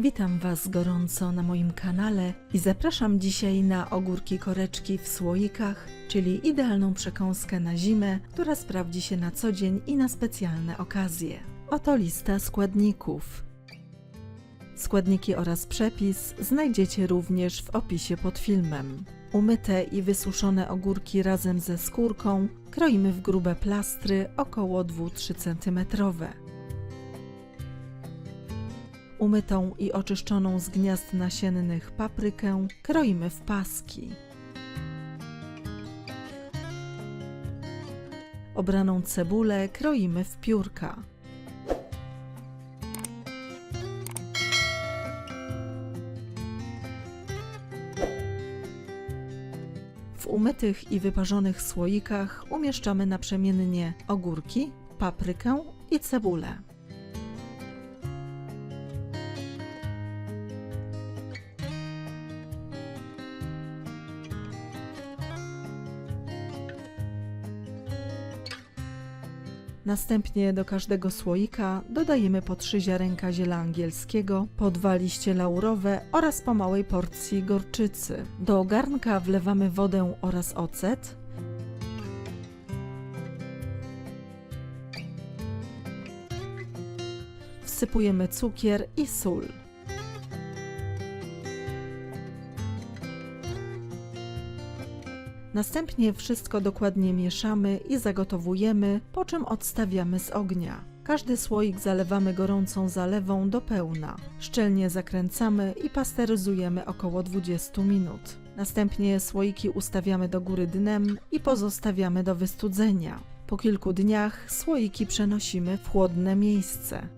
Witam Was gorąco na moim kanale i zapraszam dzisiaj na ogórki koreczki w słoikach, czyli idealną przekąskę na zimę, która sprawdzi się na co dzień i na specjalne okazje. Oto lista składników. Składniki oraz przepis znajdziecie również w opisie pod filmem. Umyte i wysuszone ogórki razem ze skórką kroimy w grube plastry około 2-3 cm. Umytą i oczyszczoną z gniazd nasiennych paprykę kroimy w paski. Obraną cebulę kroimy w piórka. W umytych i wyparzonych słoikach umieszczamy naprzemiennie ogórki, paprykę i cebulę. Następnie do każdego słoika dodajemy po trzy ziarenka ziela angielskiego, po dwa liście laurowe oraz po małej porcji gorczycy. Do garnka wlewamy wodę oraz ocet. Wsypujemy cukier i sól. Następnie wszystko dokładnie mieszamy i zagotowujemy, po czym odstawiamy z ognia. Każdy słoik zalewamy gorącą zalewą do pełna. Szczelnie zakręcamy i pasteryzujemy około 20 minut. Następnie słoiki ustawiamy do góry dnem i pozostawiamy do wystudzenia. Po kilku dniach słoiki przenosimy w chłodne miejsce.